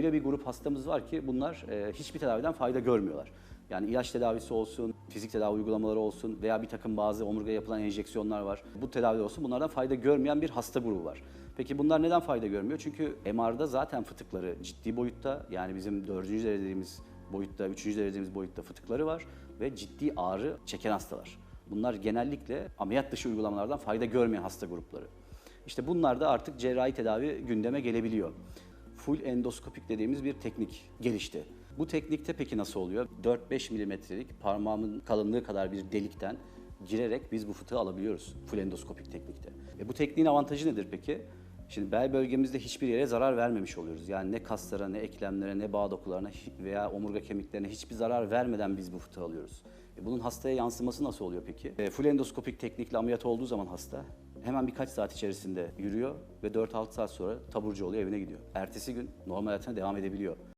öyle bir grup hastamız var ki bunlar e, hiçbir tedaviden fayda görmüyorlar. Yani ilaç tedavisi olsun, fizik tedavi uygulamaları olsun veya bir takım bazı omurgaya yapılan enjeksiyonlar var. Bu tedavi olsun bunlardan fayda görmeyen bir hasta grubu var. Peki bunlar neden fayda görmüyor? Çünkü MR'da zaten fıtıkları ciddi boyutta yani bizim dördüncü derece dediğimiz boyutta, üçüncü derece dediğimiz boyutta fıtıkları var ve ciddi ağrı çeken hastalar. Bunlar genellikle ameliyat dışı uygulamalardan fayda görmeyen hasta grupları. İşte bunlar da artık cerrahi tedavi gündeme gelebiliyor. Full endoskopik dediğimiz bir teknik gelişti. Bu teknikte peki nasıl oluyor? 4-5 milimetrelik parmağımın kalınlığı kadar bir delikten girerek biz bu fıtığı alabiliyoruz full endoskopik teknikte. E bu tekniğin avantajı nedir peki? Şimdi bel bölgemizde hiçbir yere zarar vermemiş oluyoruz. Yani ne kaslara, ne eklemlere, ne bağ dokularına veya omurga kemiklerine hiçbir zarar vermeden biz bu fıtığı alıyoruz. E bunun hastaya yansıması nasıl oluyor peki? E full endoskopik teknikle ameliyat olduğu zaman hasta hemen birkaç saat içerisinde yürüyor ve 4-6 saat sonra taburcu oluyor evine gidiyor. Ertesi gün normal hayatına devam edebiliyor.